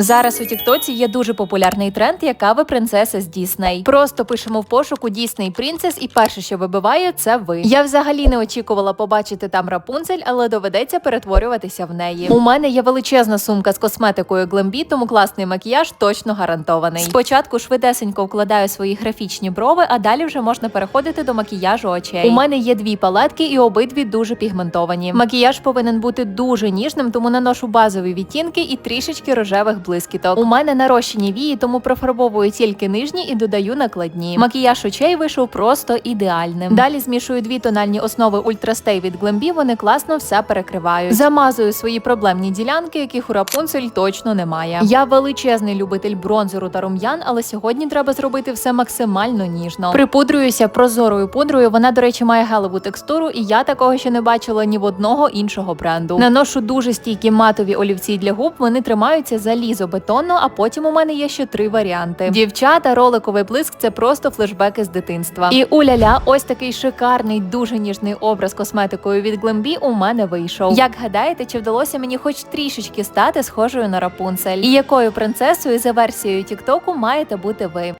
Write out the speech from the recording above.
Зараз у Тіктоці є дуже популярний тренд, яка ви принцеса з Дісней. Просто пишемо в пошуку Дісней Принцес, і перше, що вибиває, це ви. Я взагалі не очікувала побачити там Рапунцель, але доведеться перетворюватися в неї. У мене є величезна сумка з косметикою Glambi, тому класний макіяж точно гарантований. Спочатку швидесенько вкладаю свої графічні брови, а далі вже можна переходити до макіяжу очей. У мене є дві палетки, і обидві дуже пігментовані. Макіяж повинен бути дуже ніжним, тому наношу базові відтінки і трішечки рожевих блискіток. У мене нарощені вії, тому профарбовую тільки нижні і додаю накладні. Макіяж очей вийшов просто ідеальним. Далі змішую дві тональні основи Ультрастей від Glambi, вони класно все перекривають. Замазую свої проблемні ділянки, яких у Рапунцель точно немає. Я величезний любитель бронзеру та рум'ян, але сьогодні треба зробити все максимально ніжно. Припудрююся прозорою пудрою. Вона, до речі, має гелеву текстуру, і я такого ще не бачила ні в одного іншого бренду. Наношу дуже стійкі матові олівці для губ. Вони тримаються залізобетонно, а потім у мене є ще три варіанти. Дівчата, роликовий блиск це просто флешбеки з дитинства. І уляля, ось такий шикарний, дуже ніжний образ косметикою від Глембі у мене вийшов. Як гадаєте, чи вдалося мені хоч трішечки стати схожою на Рапунцель? І якою принцесою за версією Тіктоку маєте бути ви?